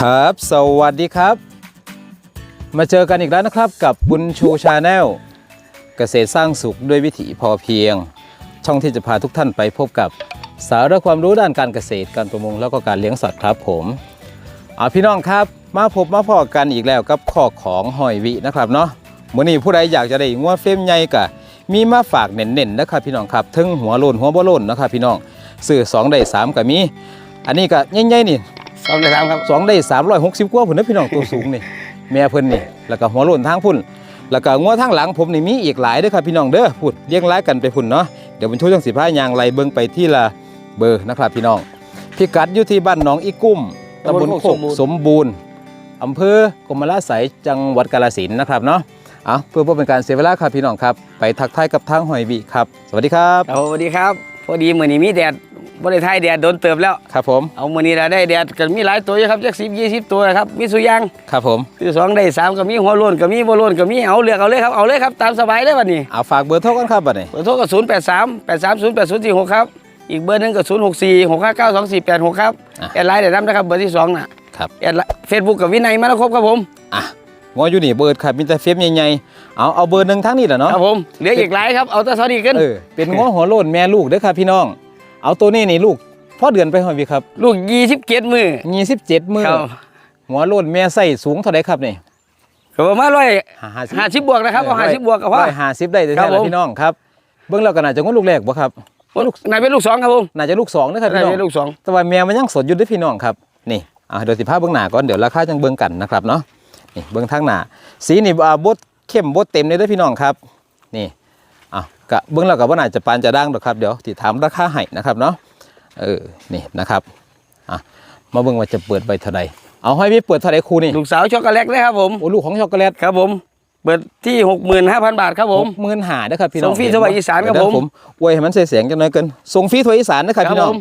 ครับ สวัสดีครับ มาเจอกันอีกแล้วนะครับกับบุญชูชาแนลเกษตรสร้างสุขด้วยวิถีพอเพียง ช่องที่จะพาทุกท่านไปพบกับสาระความรู้ด้านการเกษตรการประมงแล้วก็การเลี้ยงสัตว์ครับผมเอาพี่น้องครับ มาพบมาพอกันอีกแล้วกับข้อของหอยวินะครับเนาะมื่อนี้ผู้ใดอยากจะได้งวดเฟรมใหญ่กะมีมาฝากเน่นๆนะครับพี่น้องครับถึงหัวโลนหัวบ่โลนนะครับพี่น้องซื้อสองได้สามก็มี อันนี้ก็ใหญ่ๆนี่ สองเลยครับครับสองได้สามร้อยหกสิบกว่าพุ่นนะพี่น้องตัวสูงนี่ แม่เพิ่นนี่แล้วก็หัวโล้นทางพุ่น แล้วก็งัวทางหลังผมนี่มีอีกหลายเด้อครับพี่น้องเด้อพูดเรียงรายกันไปพุ่นเนาะเดี๋ยวผมช่วยจังสิพายางไล่เบิ่งไปที่ละเบอร์นะครับพี่น้องพิกัดอยู่ที่บ้านหนองอีกุ้มตำบลโคกสมบูรณ์อำเภอกรมราชสายจังหวัดกาฬสินธุ์นะครับเนาะเอาเพื่อบ่เป็นการเสียเวลาครับพี่น้องครับ ไปทักทายกับทางหอยบีครับ สวัสดีครับเอาสวัสดีครับ พอดีมื้อนี้มีแดด บ่ได้ทายแดดโดนเติบแล้ว ครับผม เอามื้อนี้เราได้แดดก็มีหลายตัวอยู่ครับจัก10 20 ตัวนะครับ มีสุยางครับผมคือสองได้สามก็มีหัวโล้นก็มีบ่โล้นก็มีเอาเลือกเอาเลยครับเอาเลยครับตามสบายเลยบัดนี้เอาฝากเบอร์โทรกันครับบัดนี้เบอร์โทรก็083 830 8046ครับอีกเบอร์หนึงก็064 659 2486ครับแอดไลน์ได้นํนะครับเบอร์ที่สองน่ะครับแอดเฟซบุ๊กกับวินัยมาแล้วครบครับผมอะงัวอยู่นี่เบอร์ครับมีแต่เฟซใหญ่ๆเอาเอาเบอร์หนึ่งทั้งนี้แหละเนาะครับผมเหลืออีกหลายครับเอาแต่ซอดีขึ้นเออเป็นง้อหัวโลนแม่ลูกเด้อครับพี่น้อง เอาตัวนี้นี่ลูกพ่อเดือนไปหอยวีครับ ลูก27มื้อยี่สิบเจ็ดมือครับหัวโลนแม่ใส่สูงเท่าไรครับนี่ก็ประมาณร้อยห้าสิบ50บวกนะครับเอา50บวกกับว่าร้อยห้าสิบได้แต่ครัแท้บแล้วผมพี่น้องครับ เบื้องเราก็น่าจะง้อลูกแรกบ่ครับนายเป็นลูกสองครับผมน่าจะลูกสองนะครับนายพี่น้องเป็นลูกสองแต่ว่าแม่มันยังสดอยู่เด้วยพี่น้องครับนี่อะเดี๋ยวสิพาเบื้องหน้าก่อนเดี๋ยวราคาจังเบื้องกันนะครับเนาะนี่เบื้องทางหน้าสีนี่อ่าบดเข้มบดเต็มเลยเด้อพี่น้องครับ นี่อะ กะเบื้องเราก็บ่น่าจะปานจะดังหรอกครับเดี๋ยวสิถามราคาให้นะครับเนาะเออนี่นะครับอะมาเบิ่งว่าจะเปิดไปเท่าใดเอาให้พี่เปิดเท่าใดครูนี่ลูกสาวช็อกโกแลตเลยครับผมโอ้ลูกของช็อกโกแลตครับผมเปิดที่65,000บาทครับผมหมื่นหาเด้อครับพี่น้องส่งฟรีทั่วอีสานครับเดี๋ยผมอวยให้มันเสียงจังหน่อยเกินส่งฟรีทั่วอีสานนะครับครับพี่น้องผม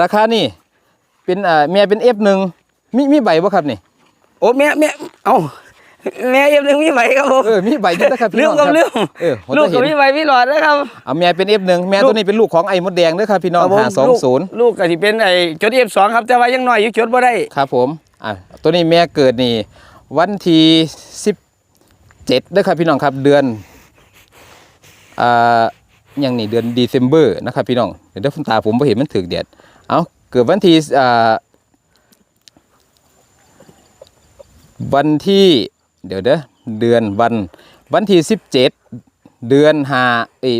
ราคานี่เป็นอ่าเมียเป็น F1 มีมีใบบ่ครับนี่โอ้แม่แม่เอ้า แม่เอ็มหนึ่งมีไหมครับผมเออมีใบด้วยนะครับพี่ลืน้มองกับครับลืมเออผมลูกจะก็เห็นมีไหมมีหลอดนะครับ เอาเมียเป็น F1 แม่ลูกตัวนี้เป็นลูกของไอ้มดแดงเด้อครับพี่น้องครับผมหาสองศูนย์ลูกลูกก็ที่เป็นไอ้จดเอฟสองครับแต่ว่ายังน้อยอยู่จดบ่ได้ครับผมอะตัวนี้แม่เกิดนี่ วันที่17เด้อครับพี่น้องครับเดือนอ่ายังนี่เดือนเดซ ember นะครับพี่น้องเดี๋ยวเดี๋ยวคุณตาผมบ่เห็นมันถึกเดียดเอาเกิดวันที่อ่าวันที่ เดี๋ยวเด้อเดือนวันวันที่17เดือนห้าเอย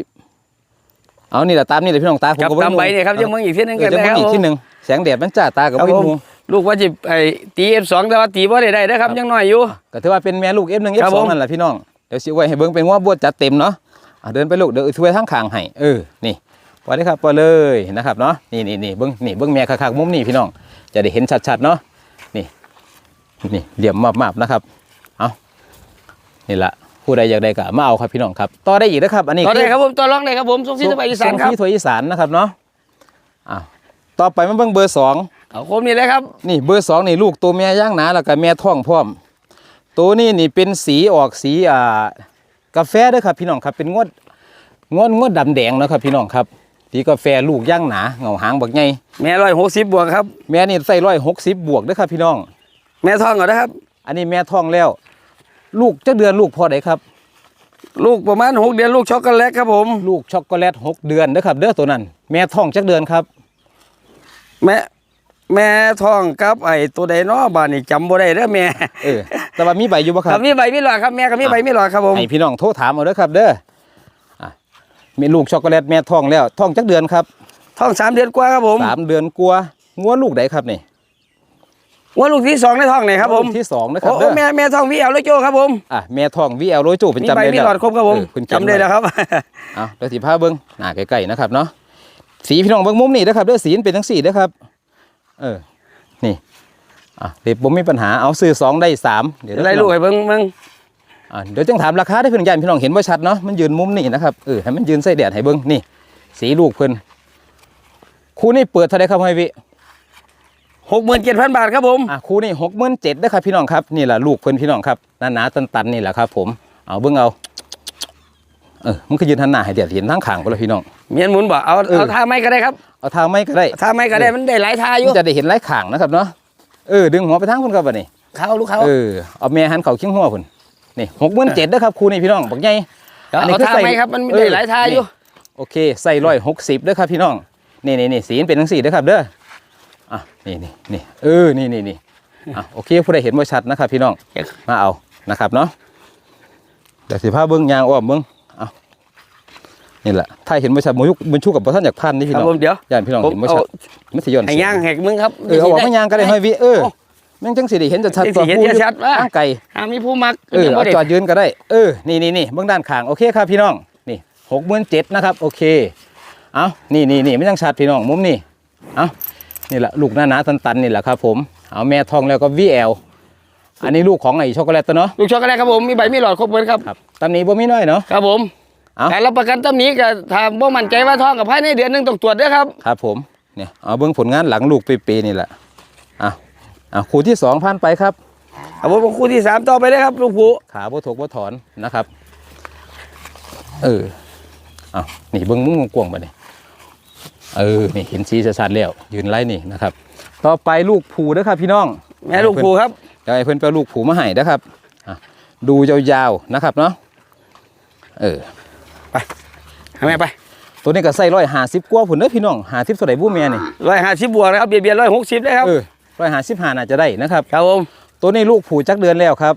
เอานี่แหละตามนี่เลยพี่น้องตาผมกับก็บ่ตามรู้ใบเนี่ยครับยังมึงอีกทีหนึงเอกัอนจะนะมึคงรับอีกผมที่หนึ่งแสงแดดมันจ้าตากับครับไม่ผมมูลูกว่าจะไอ้ตีเอฟสองแต่ว่าตีบ่ได้ได้นะครับยังน้อยอยู่ก็ถือว่าเป็นแม่ลูก F1 ครับ F2 ผมนั่นแหละพี่น้องเดี๋ยวสิไว้ให้เบิ่งเป็นว่าบวชจัดเต็มเนาะอะเดินไปลูกเดี๋ยวช่วยทั้งข้างให้เออนี่ปล่อยได้ครับปล่อยเลยนะครับเนาะนี่นี่นี่เบิ่งนี่เบิ่งแม่ข้างๆมุมนี่พี่น้องจะได้เห็นชัดๆเนาะนี่นี่เหลี่ยมมาบๆนะครับเอา นี่ละผู้ใดอยากได้ก็มาเอาครับพี่น้องครับต่อได้อีกนะครับ อันนี้ต่อได้ครับผมต่อรองได้ครับผมส่งฟรีทั่วไปอีสานครับส่งฟรีทั่วอีสานนะครับเนาะอ้าวต่อไปมาเบิ่งเบอร์สองเอาคมนี่เลยครับนี่เบอร์สองนี่ลูกตัวแม่ย่างหนาแล้วก็แม่ท้องพร้อม ตัวนี้นี่เป็นสีออกสีอ่ากาแฟเด้วยครับพี่น้องครับเป็นงวดงวดงวดดำแดงนะครับพี่น้องครับสีกาแฟลูกย่างหนาเงาหางบักใหญ่แม่ร้อยหกสิบบวกครับแม่นี่ใส่ร้อยหกสิบบวกเด้วยครับพี่น้อง แม่ท้องก่อนนะครับ อันนี้แม่ท้องแล้ว ลูกจักเดือนลูกพอไดครับ ลูกประมาณหกเดือนลูกช็อกโกแลตครับผม ลูกช็อกโกแลตหกเดือนเด้อครับ เด้อตัวนั้น แม่ท้องจักเดือนครับ แม่แม่ท้องกับไอ้ตัวใดเนาะบ้านนี่จำบ่ได้เด้อแม่เออแต่ว่ามีใบอยู่บ่คครัรับบมีใบมีหลอดครับแม่ก็มีใบมีหลอดครับผม ให้พี่น้องโทรถามเอาเด้อครับ เด้ออะมีลูกช็อกโกแลตแม่ท้องแล้วท้องจักเดือนครับท้องสามเดือนกว่าครับผมสามเดือนกลัวางัวลูกไหนครับนี่ ว่าลูกที่สองในท้องไหนครับผมลูกที่สองนะครับโอ้เด้อแม่แม่ท้องวีเอลเลยโจครับผมอะแม่ทองวีเอลโรยจูเป็นมีจำใบได้มีแล้วหลอดครบครับผมเออเพิ่นจำได้แล้วครับเอาเดี๋ยวสีผ้าเบิ้งหน้าใกล้ๆนะครับเนาะสีพี่น้องเบิ้งมุมนี่นะครับเด้อสีมันเป็นทั้งสี่เด้อครับ เออนี่อะเดี๋ยวผมมีปัญหาเอาซื้อสองได้สามเดี๋ยวไล่ลูกให้เบิ่งเบิ่งอะเดี๋ยวจังถามราคาได้เพื่อนใหญ่พี่น้องเห็นว่าชัดเนาะมันยืนมุมนี่นะครับเออให้มันยืนใส่แดดให้เบิ้งนี่ สีลูกเพิ่นคู่นี่เปิดเท่าไหรครับไฮวิ หกหมื่นเจ็ดพันบาทครับผมอะคู่นี่หกหมื่นเจ็ดนะครับพี่น้องครับนี่แหละลูกเพิ่นพี่น้องครับหนาๆตันๆนี่แหละครับ ผมเอาเบิ้งเอาเออมันก็ยืนทันหน้าให้เดียดเห็นทั้งขางไปเลยพี่น้องเมียนหมุนบ่เอาเออเอาท่าไม้ก็ได้ครับเอาทางไม่ก็ได้ท่าไม้ก็ได้มันได้หลายท่าอยู่มันจะได้เห็นไร้ขางนะครับเนาะเออดึงหัวไปทางคุณครับบัดนี้เขาลูกเขาเออเอาแม่หันเขาคิ้งหัวคุณนี่หกหมื่นเจ็ดนะครับครูนี่พี่น้องบอกไงเอาเอาท่าไหมครับมันมีได้หลายท่าอยู่โอเคใส่ร้อยหกสิบเด้อครับพี่น้องนี่นี่นี่สีมันเป็นทั้งสี่เด้อครับเด้อ อะนี่นี่นี่เออนี่นี่นี่อะโอเคผู้ใดเห็นว่าชัดนะครับพี่น้องมาเอานะครับเนาะเดี๋ยวสิพาเบิ้งยางอ้อมเบิ้งเอานี่แหละถ้าเห็นว่าชัดมุยุบุญชูกับพระท่านอยากพันนี่คพี่รับน้องผมเดี๋ยวย่านพี่น้องผมเห็นว่าเอาชัดไม่ทยอนให้ย่างแหกมึงครับเออเอาออกมายางก็ได้ห้อยวิเออแม่งจังสิได้เห็นจะชัดจังสิเห็นผู้ชัดว่าทางไกลหามีผู้มักเออบ่เอาได้จอดยืนก็ได้เออนี่นี่นี่เบื้องด้านข้างโอเคครับพี่น้องนี่หกหมื่นเจ็ดนะครับโอเคเอานี่นี่นี่ไม่ต้องชัดพี่น้องมุมนี่เอา นี่แหละลูกหน้าหนาตันตันๆนี่แหละครับผมเอาแม่ทองแล้วก็วีแอลอันนี้ลูกของไอ้ช็อกโกแลตตัวเนาะลูกช็อกโกแลตครับผมมีใบมีหลอดครบหมดครับครับตำหนี้บ่มีน้อยเนาะครับผมเอาแต่รับประกันตำหนี้ก็ถ้าบ่มั่นใจว่าท้องกับภายในเดือนหนึงต้องตรวจเด้วยครับครับผมเนี่ยเอาเบื้องผลงานหลังลูกเปๆนี่แหละอะอะคู่ที่สองผ่านไปครับครับผมคู่ที่สามต่อไปเลยครับลูกผู้ขาบ่ถกบ่ถอนนะครับ เออเอานี่เบิ้งมุ้งกวางๆไปนี่ เออนี่เห็นสีชัดๆแล้วยืนไล่นี่นะครับ ต่อไปลูกผูเด้อครับพี่น้องแม่ลูกผู้ครับเดี๋ยวให้เพิ่นไปเอาลูกผูมาให้นะครับอะดูยาวๆนะครับเนาะเออให้แม่ไป ตัวนี้ก็ใส่ร้อยห้าสิบกว่าผุนเด้อพี่น้องห้าสิบเท่าไหร่บู้แม่นี่ร้อยห้าสิบบวกนะครับเบียดเบียนร้อยหกสิบเลยครับเออร้อยห้าสิบห้าน่าจะได้นะครับครับผมตัวนี้ลูกผูจักเดือนแล้วครับ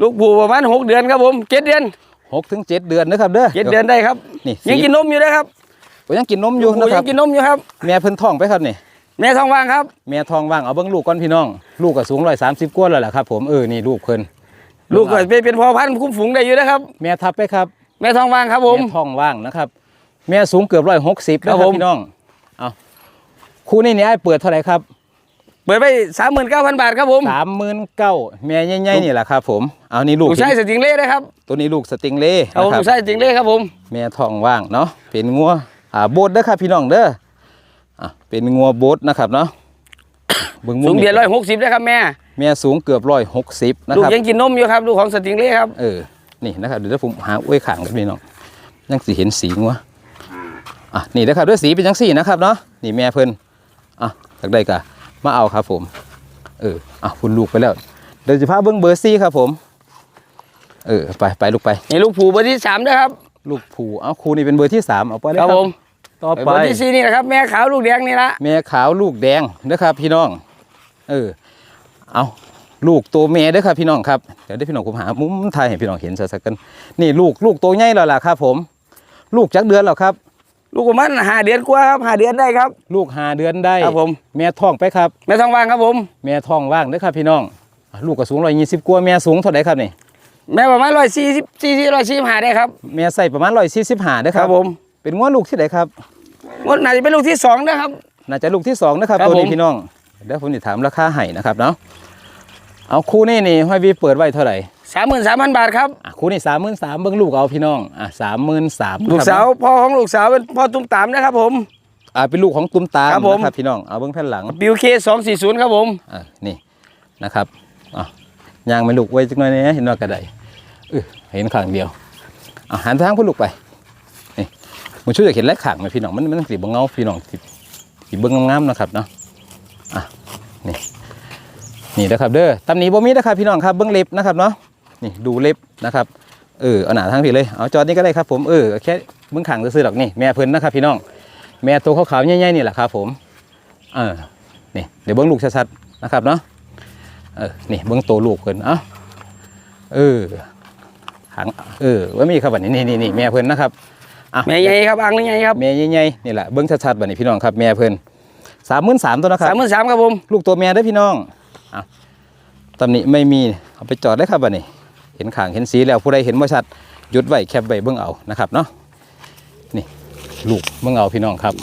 ลูกผู้ประมาณหกเดือนครับผมเจ็ดเดือนหกถึงเจ็ดเดือนนะครับเด้อเจ็ดเดือนได้ครับนี่สียังกินนมอยู่นะครับ ตัวยังกินนมอยู่ผู้นะคยัรับงกินนมอยู่ครับ แม่เพิ่นท้องไปครับนี่แม่ท้องว่างครับแม่ทองว่างเอาเบิ้งลูกก่อนพี่น้อง ลูกก็สูงร้อยสามสิบกว่าแล้วล่ะครับผมเออนี่ลูกเพิ่นลูกก็เป็นเป็นพ่อพันธุ์คุ้มฝูงได้อยู่นะครับ แม่ทับไปครับ แม่ท้องว่างครับผม แม่ทองว่างนะครับ แม่สูงเกือบร้อยหกสิบครันะบครับผม พี่น้องเอาคู่นี้เนี่ยไอ้เปิดเท่าไหร่ครับเปิดไปสามหมื่นเก้าพันบาทครับผมสามหมื่นเก้าแม่ใหญ่ๆนี่แหละครับผมเอานี่ลูลูกกชายสติงเล่นะครับตัวนี้ลูกสติงเล่ครับผมนะครัลูบกชายสติงเล่ครับผม แม่ทองว่างเนาะเป็นงัว อ่าโบดเด้อครับพี่น้องเด้ออะเป็นงัวโบดนะครับเนาะเบิ่งมุสูมงนี่เบียดร้อยหกสิบนะครับแม่แม่สูงเกือบร้อยหกสิบนะลูกครับยังกินนมอยู่ครับลูกของสติงเล่ครับเออนี่นะครับเดี๋ยวผมหาอ้วยขางกันพี่น้องยังสีเห็นสีงัวอะนี่นะครับด้วยสีเป็นยังสีนะครับเนาะนี่แม่เพิ่นอะจากใดกะมาเอาครับผมเอออะคุณลูกไปแล้วเดี๋ยวจะพาเบิ้งเบอร์ซี่ครับผม เออไปไปลูกไปนี่ลูกผูเบอร์ที่สามด้วยครับ ลูกผูเอาครูนี่เป็นเบอร์ที่สามเอาไปเลยคครัรับบผม ต่อเบไปอร์ที่สี่นี่นะครับ แม่ขาวลูกแดงนี่ละแม่ขาวลูกแดงนะครับ พี่น้อง เออ เอาลูกตัวแม่เด้อครับพี่น้องครับเดี๋ยวได้พี่น้องผมหามุมถ่ายให้พี่น้องเห็นสักกัน นี่ลูกลูกตัวใหญ่แล้วล่ะครับผม ลูกจักเดือนแล้วครับ ลูกประมาณห้าเดือนกว่าครับห้าเดือนได้ครับ ลูกหาเดือนได้ครับผมแม่ท้องไปครับ แม่ท้องว่างครับผม แม่ท้องว่างเด้อครับพี่น้องอะลูกก็สูงร้อยยี่สิบกว่าแม่สูงเท่าไหร่ครับนี่แม่ประมาณร้อยสี่สิบสี่สิบร้อยสี่ห้าได้ครับแม่ใส่ประมาณร้อยสี่สิบห้าเด้อคครัรับบผม เป็นง้วลูกที่ไหนครับ งดน่าจะเป็นลูกที่สองนะครับ น่าจะลูกที่สองนะครับครับตัวนี้ผม พี่น้องเดี๋ยวผมจะถามราคาให้นะครับเนาะเอาคู่นี่นี่ห้อยวีเปิดไว้เท่าไหร่สามหมื่นสามพันบาทครับ อะคู่นี่สามหมื่นสามเบิ้งลูกเอาพี่น้องอะสามหมื่นสามลูกสาวพ่อของลูกสาวเป็นพ่อตุ้มตามนะครับผม อะเป็นลูกของตุ้มตามครับผม นะครับพี่น้องเอาเบิ้งแผ่นหลัง บิวเคสองสี่ศูนย์ครับผม อะนี่นะครับอะยางไม่ลูกไว้จักหน่อยเนี่ยเห็นว่ากระไดเออเห็นข้างเดียวอะหันทางพุ่นลูกไปนี่ มันช่วยจะเห็นแลกขางไหมพี่น้องมันมันสีบงเงาพี่น้องสีสีเบิ้งงามๆนะครับเนาะอะนี่นี่นะครับเด้อตำหนิบ่มีนะครับพี่น้องครับเบิ้งเล็บนะครับเนาะนี่ดูเล็บนะครับเออเอาหนาทางพี่เลยเอาจอดนี่ก็ได้ครับผมเออแค่เบิ้งขางซื้อๆดอกนี่แม่เพิ่นนะครับพี่น้อง แม่ตัวขาวๆใหญ่ๆนี่แหละครับผมเออนี่เดี๋ยวเบิ้งลูกชัดๆนะครับเนาะเออนี่เบิ้งตัวลูกเพิ่นเอ้าเออหางเออว่ามีครับบัดนี้นี่นี่นี่แม่เพิ่นนะครับ แม่ใหญ่ครับอ่างนี่ใหญ่ครับแม่ใหญ่ๆนี่แหละเบิ้งชัดๆบัดนี้พี่น้องครับแม่เพิ่นสามหมื่นสามตัวนะครับสามหมื่นสามครับผมลูกตัวแม่เด้อพี่น้องอะตำหนิไม่มีเอาไปจอดได้ครับบัดนี้ เห็นขางเห็นสีแล้วผู้ใดเห็นบ่ชัดหยุดไว้แคปไว้เบิ้งเอานะครับเนาะนี่ลูกเบิ้งเอาพี่น้องครับ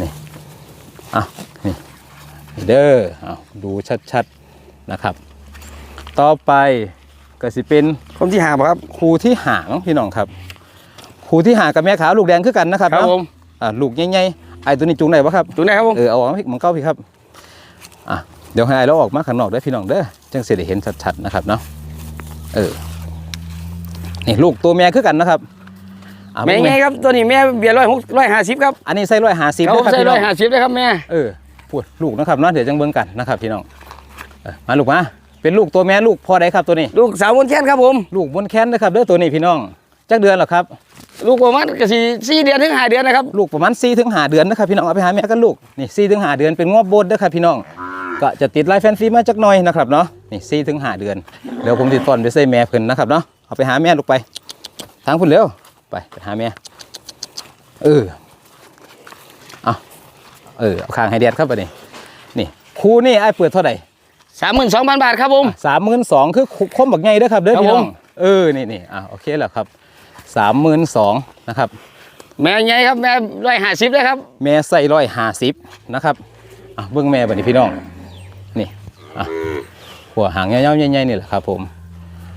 นี่อะนี่เด้อเอาดูชัดๆนะครับ ต่อไปก็สิเป็นผมที่หาบ่ครับครูที่หางพี่น้องครับ ครูที่หางกับแม่ขาวลูกแดงคือกันนะครับครับเนาะผมอ่าลูกใหญ่ๆไอ้ตัวนี้จูงได้ปะครับถูกไหนครับผมเออเอาออกมาพี่มันเก้าพี่ครับอะเดี๋ยวให้ไอ้เราออกมาข้างนอกได้อพี่น้องเด้อจังสิได้เห็นชัดๆนะครับเนาะเออนี่ลูกตัวแม่คือกันนะครับอะแม่ใหญ่ครับตัวนี้แม่เบียร์ร้อยหกร้อยห้าสิบครับอันนี้ใส่ร้อยห้าสิบครับผมนะครับใส่พี่ร้น้ออยงห้าสิบเลยครับแม่เออพูดลูกนะครับเนาะเดี๋ยวจังเบิ่งกันนะครับพี่น้องเออมาลูกมาเป็นลูกตัวแม่ลูกพ่อใดครับตัวนี้ ลูกสาวมนแค้นครับผม ลูกบนแค้นนะครับเด้อตัวนี้พี่น้องจักเดือนเหรอครับ ลูกประมาณก็สี่สี่เดือนถึงห้าเดือนนะครับ ลูกประมาณ4ถึง5เดือนนะครับพี่น้องเอาไปหาแม่กันลูกนี่4ถึง5เดือนเป็นงวบบดเด้อครับพี่น้องก็จะติดลายแฟนซีมาจักหน่อยนะครับเนาะนี่4ถึง5เดือนเดี๋ยวผมติดต้นไปใส่แม่เพิ่นนะครับเนาะเอาไปหาแม่ลูกไปทางพุ่นเร็วไปไปหาแม่เออเอาเออเอาข้างให้แดดครับบัดนี้นี่คู่นี่ไอ้ายเปิดเท่าไหร่ สามหมื่นสองพันบาทครับผม สามหมื่นสองคือคมบักไงเด้อครับเด้อครับพี่น้องผมเออนี่นี่อะโอเคแล้วครับ สามหมื่นสองนะครับ แม่ใหญ่ครับแม่ร้อยห้าสิบเลยครับ แม่ใส่ร้อยห้าสิบนะครับอะเบื้องแม่บัดนี้พี่น้อง นี่อะหัวหางยาวๆใหญ่ๆนี่แหละครับผม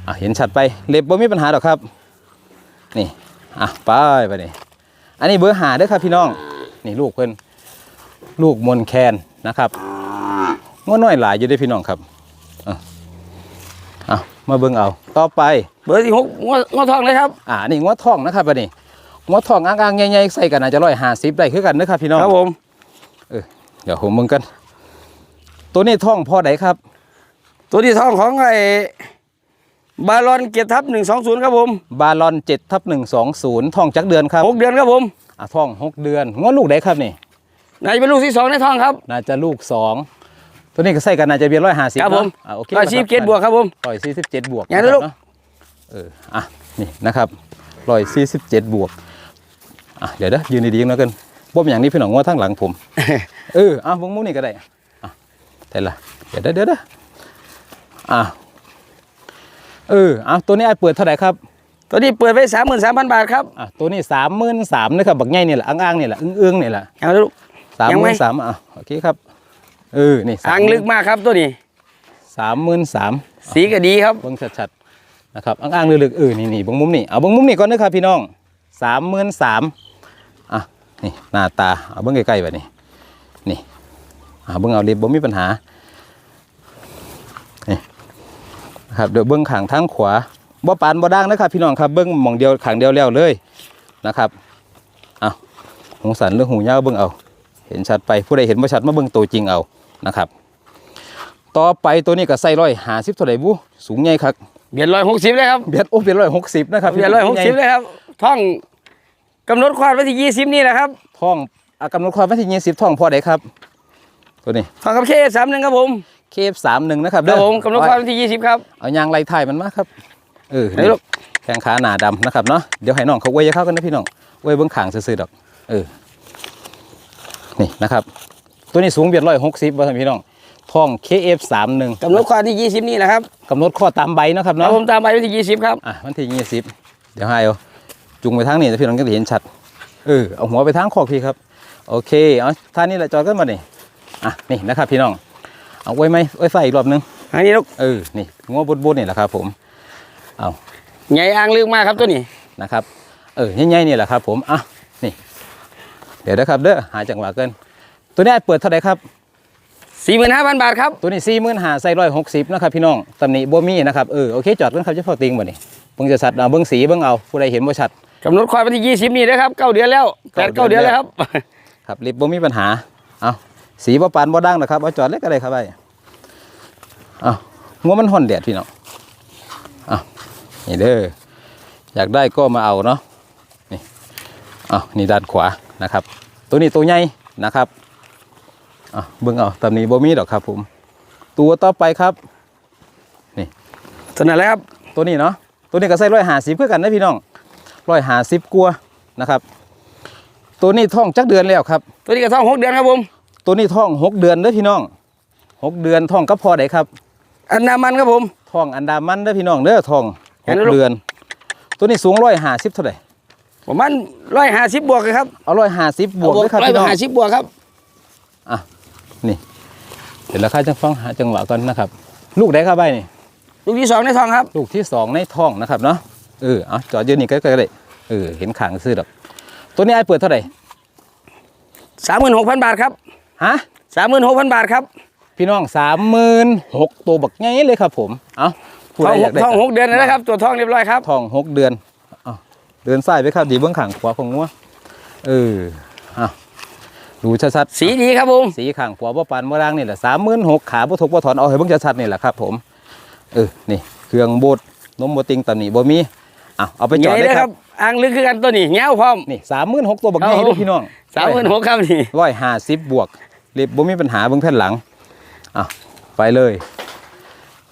อะเห็นชัดไปเล็บบ่มีปัญหาหรอกครับ นี่อะไปไปนี่อันนี้เบอร์หาเด้อครับพี่น้อง นี่ลูกเพิ่นลูกมนแคนนะครับง้อน้อยหลายอยู่เด้อพี่น้องครับอะอะมาเบิ่งเอาต่อไป เบอร์ที่หกงวงวทองเลยครับ อ่านี่งวดทองนะครับอันนี้งวดทองอ่างๆใหญ่ๆใส่กันอาจจะร้อยห้าสิบได้คือกันนะครับพี่น้องครับผมเดี๋ยวผมมึงกัน ตัวนี้ท่องพ่อไหนครับ ตัวที่ทองของไอ้บาลอนเกียรติทัพหนึ่งสองศูนย์ครับผมบาลอนเจ็ดทับหนึ่งสองศูนย์ท่องจักเดือนครับหกเดือนครับผมอะท่องหกเดือนงวดลูกไหนครับนี่นายเป็นลูกที่สองในทองครับน่าจะลูกสองตัวนี้ก็ใส่กันน่าจะเบียร้อยห้าสิบครับผมอะโอเคร้อยสี่สิบเกตบวกครับผมร้อยสี่สิบเจ็ดบวกอย่างนั้นลูกะครับ เนาะเอออะนี่นะครับร้อยสี่สิบเจ็ดบวกอะเดี๋ยวเด้อยืนดีๆนะกันบ่มอย่างนี้พี่น้องงวดทั้งหลังผม เออเอาวงมุมนี่ก็ได้อะแต่ละเดี๋ยวเด้อเดี๋ยวเด้ออะเออเอาตัวนี้ไอ้เปิดเท่าไหร่ครับตัวนี้เปิดไปสามหมื่นสามพันบาทครับอะตัวนี้สามหมื่นสามนะครับบักใหญ่นี่แหละอ้างๆนี่แหละอึ้งๆนี่แหละอย่างนั้นลูกสามยัหงไหมมื่นสามอะโอเคครับเออนี่อ่างลึกมากครับตัวนี้สามหมื่นสามสีก็ดีครับเบิ้งชัดๆ นะครับอ้างๆลึกๆเออนี่นี่บิ้งมุมนี่เอาบิ้งมุมนี่ก่อนนะครับพี่น้องสามหมื่นสามอะนี่หน้าตาเอาเบิ้องใกล้ๆแบบนี้นี่เอะเบิ้องเอาเล็บบ่มีปัญหานี่นะครับเดี๋ยวเบิ้องขางทางขวาบ่ปานบ่ด่างนะครับพี่น้องครับเบิ้องมองเดียวขางเดียวแล้วเลยนะครับเอาหูสันหรือหูยาเบิ้องเอา เห็นชัดไปผู้ใดเห็นบ่ชัดมาเบิ้องตัวจริงเอานะครับ ต่อไปตัวนี้ก็ใส่ร้อยหาสิบเท่าไหร่บุสูงใหญ่ครับ เบียดร้อยหกสิบเลยครับเบียดโอ้เบียดร้อยหกสิบนะครับเบียดร้อยหกสิบเลยครับท่องกำหนดความไว้ที่ยี่สิบนี่แหละครับท่องอากำหนดความวันที่ยี่สิบท่องพอได้ครับ ตัวนี้ท่องกับเคสามหนึ่งครับผมเคฟสามหนึ่งนะครับครับเด้อผมกำหนดความไว้ที่ยี่สิบครับเอายางไล่ถ่ายมันมาครับเออไหนลูกแข้งขาหนาดำนะครับเนาะเดี๋ยวให้น้องเขาเว้ยเข้ากันนะพี่น้องเว้ยเบื้องขางซื่อๆดอก เออนี่นะครับ ตัวนี้สูงเบียดร้อยหกสิบว่าท่านพี่น้อง ท่อง KF สามหนึ่งกำหนดความที่ยี่สิบนี่แหละครับกำหนดข้อตามใบนะครับครัเนาะบผมตามไปไว้ที่ยี่สิบครับ อะวันที่ยี่สิบเดี๋ยวให้เอาจุงไปทางนี้นะพี่น้องก็จะเห็นชัดเออเอาหัวไปทางคอกพี่ครับ โอเคเอาท่านี้แหละจอยกันมานี่อะนี่นะครับพี่น้อง เอาไว้ไหมไว้ใส่อีกรอบนึงอันนี้ลูกเออนี่งัวบดบดนี่แหละครับ ผมเอาใหญ่อ่างลึกมากครับตัวนี้นะครับ เออใหญ่ๆนี่แหละครับ ผมอะนี่ เดี๋ยวนะครับเด้อหาจังหวะเกิน ตัวนี้เปิดเท่าไหร่ครับ สี่หมื่นห้าพันบาทครับ ตัวนี้สี่หมื่นหาใส่ร้อยหกสิบนะครับพี่น้องตำหนิบ่มีนะครับเออโอเคจอดกันครับเฉพาะติงบ่นี่เบิ่งจะชัดเอาเบิ่งสีเบิ่งเอาผู้ใดเห็นบ่ชัดกำหนดความไว้ที่ยี่สิบนี่นะครับเก้าเดือนแล้วแปดเก้าเก้าเดืเดืออนนแล้แล้ววครับครับลิฟต์บ่มีปัญหาเอาสีบ่ปานบ่ดังนะครับเอาจอดเล็กก็ได้ครับไอ้เอางัวมันห่อนแดดพี่น้องเอานี่เด้ออยากได้ก็มาเอาเนาะนี่เอานี่ด้านขวานะครับ ตัวนี้ตัวใหญ่นะครับเอาเบิ่งเอาตำนี้บ่มีดอกครับ ผม ตัวต่อไปครับตัวนั้นแหละครับตัวนี้เนาะตัวนี้ก็ใส่ร้อยหาสิบเพื่อกันนะพี่น้องร้อยหาสิบกลัวานะครับ ตัวนี้ท้องจักเดือนแล้วครับ ตัวนี้ก็ท้องหกเดือนครับผมตัวนี้ท้องหกเดือนเด้อพี่น้องหกเดือนท้องกับพ่อได้ครับ อันนามันครับผมท้องอันดามันเด้อพี่น้องเด้อท้องเห็หนกแล้วลูกเดือน ตัวนี้สูงร้อยห้าสิบเท่าไหร่ประมาณร้อยห้าสิบบวกครับเอาร้อยห้าสิบบวกเลยครับร้อยพี่น้องห้าสิบบวกครับ นี่ เดี๋ยวราคาจังฟังหาจังหวะก่อนนะครับ ลูกได้ครับใบนี่ลูกที่สองในทองครับ ลูกที่สองในท้องนะครับเนาะเออเอาจอดยืนนี่ก็ได้เออเห็นขางซื้อดอก ตัวนี้ไอ้เปิดเท่าไหร่สามหมื่นหกพันบาทครับฮะสามหมื่นหกพันบาทครับ พี่น้องสามหมื่นหกตัวบักไงเลยครับ ผมเอาผู้ทใดองอยากได้ทองหกเดือนนะครับ ตัวทองเรียบร้อยครับท้องหกเดือนเอาเดินซ้ายไปครับดีเบื้องขางขวาของงัวเออเอา ดูชัดๆสีดีครับผมสีข้างขวาบ่ปานบ่ล่างนี่แหละสามหมื่นหกขาบ่ทกบ่ถอนเอาให้เบิ่งชัดๆนี่แหละครับ ผมเออนี่เครื่องบดนมบ่ติงตำหนิบ่มีอะเอาไปจใหอดญ่เลยเลยคครัรับบอ่างลึกคือกันตัวนี้เงี้ยวพร้อมนี่สามหมื่นหกตัวบักใหญ่ครับผมเด้อพี่น้องสามหมื่นหกครับนี่ร้อยห้าสิบบวกเรียบบ่มีปัญหาเบิ่งแผ่นหลังอะไปเลย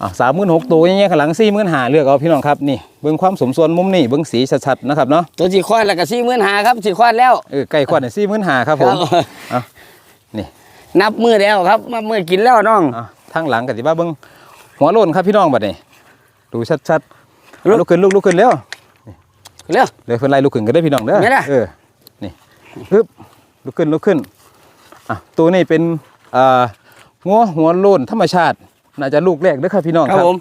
อะสามหมื่นหกตัวยังไงข้างหลังสี่หมื่นห้าเลือกเอาพี่น้องครับนี่เบิ่งความสมส่วนมุมนี่เบิ่งสีชัดๆนะครับเนาะตัวสีควานแล้วก็สี่หมื่นหาครับสีควานแล้วเออใกล้ขวดเนี่ยสี่หมื่นห้าครับผมครับนี่นับมือแล้วครับนับมือกินแล้วน้องอะทางหลังกันสิว่าเบิ่งหัวโลนครับพี่น้องบัดนี้ดูชัดๆลุกลุกขึ้นลุกลุกขึ้นเร็วเร็วเดี๋ยวเพิ่นไล่ลุกขึ้นก็ได้พี่น้องเด้อไม่ได้เออนี่ฮึบลุกขึ้นลุกขึ้นอะตัวนี้เป็นอ่างัวหัวโลนธรรมชาติ น่าจะลูกแรกเด้อครับพี่น้องคครัรับบผม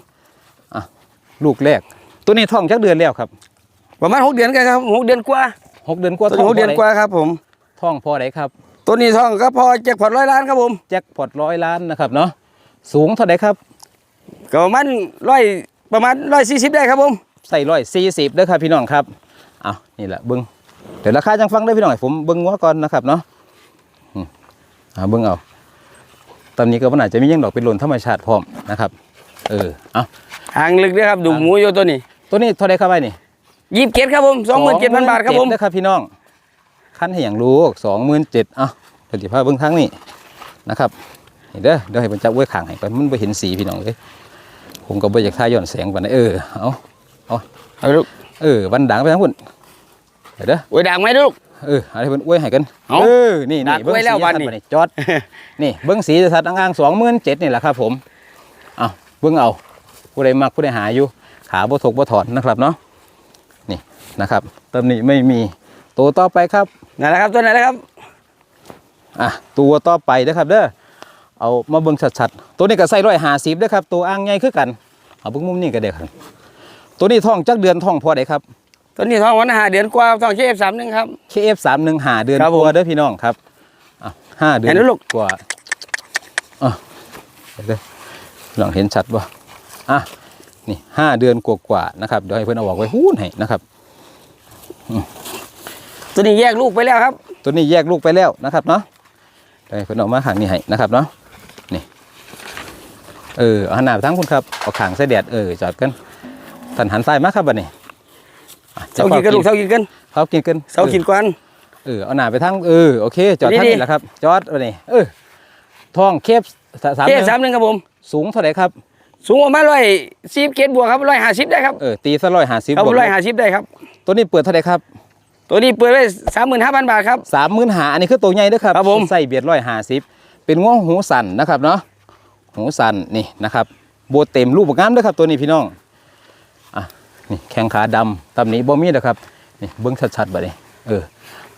ลูกแรก ตัวนี้ท้องจักเดือนแล้วครับ ประมาณหกเดือนกันครับหกเดือนกว่าหกเดือนกว่าตัวท้องนี้หกเดือนพกว่าครับ ผมท้องพอไหนครับ ตัวนี้ท่องก็พอแจ็คพอตร้อยล้านครับผมแจ็คพอตร้อยล้านนะครับเนาะสูงเท่าไหร่ครับก็ประมาณร้อยประมาณร้อยสี่สิบได้ครับผมใส่ร้อยสี่สิบเด้อครับพี่น้องครับเอานี่แหละเบิ้งเดี๋ยวราคาจังฟังได้อพี่น้องให้ผมเบิ้งงัวก่อนนะครับเนาะอืมเอาเบิ้งเอา ตอนนี้ก็มันอาจจะมีหยังดอกเป็นหล่นธรรมชาติพร้อมนะครับ เออเอาหางลึกด้วยครับดูหมูอยู่ตัวนี้ ตัวนี้เท่าไรครับไอ้นี่ยี่สิบเจ็ดครับผมสองหมื่นเจ็ดพันบาทครับผม27,000นะครับพี่น้องคันให้อย่างลูกสองหมื่นเจ็ดอะผลิตภาพเบื้องทั้งนี้นะครับเห็นเด้อเดี๋ยวให้บรรจับไว้ข้างให้ไปมันไปเห็นสีพี่น้องเลยผมก็บ่อยากท่าย้อนแสงปานใดเออเอาเอาลูกเออวันดังไปทั้งพุ่นเดี๋ยวเด้อโอ้ยด่างไหมลูก เอออะไรเพิ่นอวยให้กันเอาเออนี่ดันี่กไว้แล้วสีวันชัดนี้บัดจอดนี่เบิ้งสีจะชัดอ่างสองหมื่นเจ็ดนี่แหละครับผมเอาเบิ้งเอาผู้ใดมักผู้ใดหาอยู่ขาบ่ทกบ่ถอนนะครับเนาะนี่นะครับเติมนี้ไม่มีตัวต่อไปครับนั่นแหละครับตัวนั้นแหละครับอะตัวต่อไปนะครับเด้อเอามาเบิ่งชัดๆตัวนี้ก็ใส่ร้อยหาสิบเด้อครับตัวอ่างใหญ่คือกันเอาเบิ่งมุมนี้ก็ได้ครับตัวนี้ท้องจักเดือนท้องพอได้ครับ ตัวนี้ท้องวันหาเดือนกว่าท้องเคฟสามหนึ่งครับ KF สามหนึ่งหาเดือนครับกผมว่าเด้อพี่น้องครับอะห้าเดือนเห็นแล้วลูก กว่าอะเดี๋ยวลองเห็นชัดบ่อะนี่ห้าเดือนกว่าๆนะครับเดี๋ยวให้เพื่อนเอาออกไว้หู้นให้นะครับ ตัวนี้แยกลูกไปแล้วครับ ตัวนี้แยกลูกไปแล้วนะครับเนาะเดี๋ยวให้เพื่อนเออกมาหางนี่ให้นะครับเนาะนี่เออเอาหันหน้าไปทางคุณครับเอาขางใส่แดดเออจอดกันท่านหันซ้ายมาครับบัดนี้อะ เสากินกันลูกเสากินกันเขากินกันเสากินก่อนเออเอาหน้าไปทางเออโอเค จอดดีๆทางนี้แหละครับ จอดบัดนี้เออท้องเคฟสามเคหนึ่ฟงสามหนึ่งครับผม สูงเท่าไหร่ครับ สูงประมาณร้อยสี่สิบเกตบวกครับร้อยห้าสิบได้ครับเออตีซะร้อยห้าสิบครับร้อยห้าสิบได้ครับ ตัวนี้เปิดเท่าไหร่ครับ ตัวนี้เปิดไว้สามหมื่นห้าพันบาทครับสามหมื่นหาอันนี้คือตัวใหญ่เด้อครับครับผมใส่เบียดร้อยห้าสิบเป็นง้อหูสันนะครับเนาะหูสันนี่นะครับโบเต็มรูปงามเด้อครับตัวนี้พี่น้องอะ นี่แข้งขาดำตำหนี้บ่มีเด้อครับนี่เบิ้งชัดๆบัดนี้เออ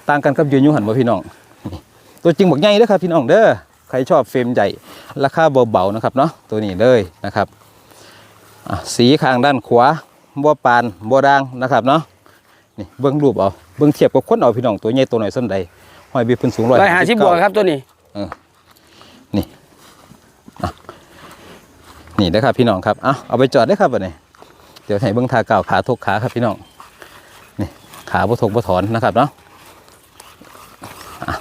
ต่างกันกับยืนอยูหันบ่พี่น้องนี่ตัวจริงบักใหญ่เด้อครับพี่น้องเด้อใครชอบเฟรมใหญ่ราคาเบาๆนะครับเนาะตัวนี้เลยนะครับอะสีข้างด้านขวาบ่ปานบ่ด่างนะครับเนาะนี่เบิ้งรูปเอาเบิ้งเทียบกับคนเอาพี่น้องตัวใหญ่ตัวหน่อยส่นใดหอยบีเพิ่นสูงร้อยร้อยห้าสิบบวกครับตัวนี้นี่เด้อครับพี่น้องครับเอาเอาไปจอดได้อครับบัดนี้ เดี๋ยวให้เบิ้งทาเก่าวขาทกขาครับพี่น้องนี่ขาบ่ทกบ่ถอนนะครับเนาะอะ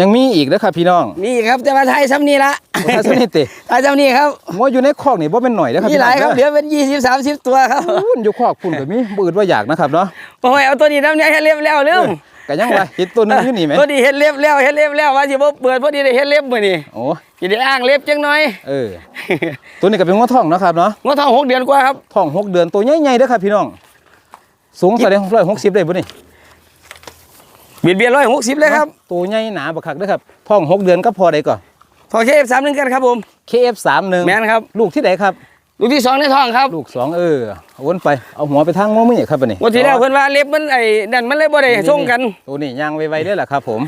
ยังมีอีกนะครับพี่น้องมีอีกครับแต่ว่าไทยซ้ำนี่ละถ้าสนิทติไทยซ้ำนี่ครับงัวอยู่ในคอกนี่บ่เป็นหน่อยนะครับมีหลายครับพี่เดี๋น้องยวเป็นยี่สิบสามสิบตัวครับเด้อพุ่นอยู่คอกพุ่นก็มีบ่อื่นว่าอยากนะครับเนาะโอ้ยเอาตัวนี้น้ำเนี่ยให้เรียบแล้วเรื่องก็ยังว่าเห็นตัวหนึงอยู่นี่ไหมตัวนี้เฮ็ดเรียบแล้วเฮ็ดเรียบแล้วว่าสิบ่เปิดพอดีได้เฮ็ดเรียบมื้อนี้โอ้สิได้อ้างเรียบจังหน่อยเออ ตัวนี้ก็เป็นงัวท้องเนาะครับเนาะงวดทองหกเดือนกว่าครับท้องหกเดือนตัวใหญ่ๆเด้อครับพี่น้อง สูงเท่าไหร่ร้อยหกสิบได้บ่นี่เบียดเบียนร้อยหกสิบเลยครับตัวใหญ่หนาบักคักเด้อครับท้องหกเดือนก็พอได้ก่อนทองเคฟสามหนึ่งกันครับผม KF สามหนึ่งแม่นครับลูกที่ไหนครับลูกที่สองในท้องครับลูกสองเออเอาวนไปเอาหัวไปทางมอมือครับบัดนี้งวันที่แล้วเพิ่นว่าเล็บมันไอ้นั่นมันเลยบ่ได้ส่งกันตัวนี้ย่างไวๆเด้อล่ะครับผม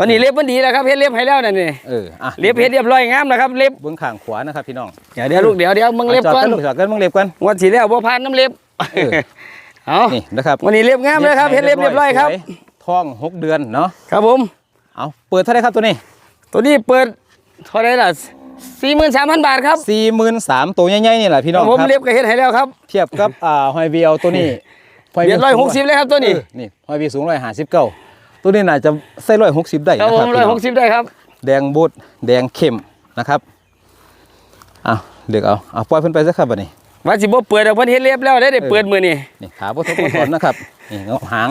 ตอนนี้เล็บมันดีแล้วครับเฮ็ดเล็บให้แล้วนั่นนี่เอออะเล็บเฮ็ดเรียบร้อยงามแล้วครับเล็บเบื้องข้างขวานะครับพี่น้องเดี๋ยวเดี๋ยวลูกเดี๋ยวเดี๋ยวมึงเล็บจอดก่อนกันลูกจอดกันมึงเล็บกันงวันที่แล้วบ่ผ่านน้ำเล็บเออเอานี่นะครับวันนี้เล็บงามเลยครับเฮ็ดเล็บเรียบร้อยครับสวท้องหกเดือนเนาะครับผมเอาเปิดเท่าไหรครับตัวนี้ ตัวนี้เปิดเท่าไหร่ล่ะสี่หมื่นสามพันบาทครับสี่หมื่นสามตัวใหญ่ๆนี่แหละพี่น้องผมครับเล็บก็เฮ็ดให้แล้วครับเทียบกับอ่าหอยเวียวตัวนี้เบียดร้อยหกสิบเลยครับตัวนี้เออนี่หอยเวียวสูงร้อยห้าสิบเก้า ตัวนี้น่าจะใส่ร้อยหกสิบได้ครับนะผครับมพี่ร้อยน้หองกสิบได้ครับ แดงบูดแดงเข้มนะครับเอาเลือกเอาเอาปล่อยเพิ่นไปซะครับบัดนี้ว่าสิบ่เปิดดอกเพิ่นเฮ็ดเรียบแล้วได้ได้เปิดมื้อนี้นี่ขาบ่ทบบ่ถอนนะครับนี่เงาะหาง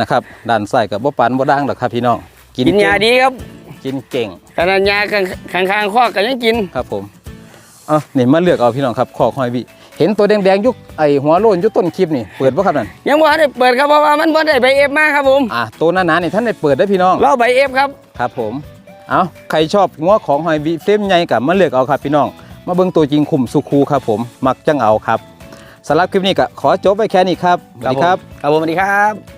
นะครับด้านซ้ายกับบ่ปานบ่ด่างหรอกครับพี่น้องกินยาเก่งดีครับกินเก่งขนาดยาข้างข้างๆข้อก็ยังกินครับผมเอานี่มาเลือกเอาพี่น้องครับขอกหอยบิเห็นตัวแดงๆอยุกไอหัวโลนอยุต้นคลิปนี่เปิดบ่ครับนั่นยังบ่ทันได้เปิดครับเพราะว่ามันบ่ได้ใบเอฟมาครับผมอะตัวหนาๆนี่ท่านได้เปิดได้อพี่น้องรอใบเอฟครับครับผมเอาใครชอบงัวของหอยบิเฟรมใหญ่กับมาเลือกเอาครับพี่น้อง มาเบิ่งตัวจริงคุมสุคูครับผมมักจังเอาครับสำหรับคลิปนี้ก็ขอจบไว้แค่นี้ครับสวัสดีครับครับผมสวัสดีครับ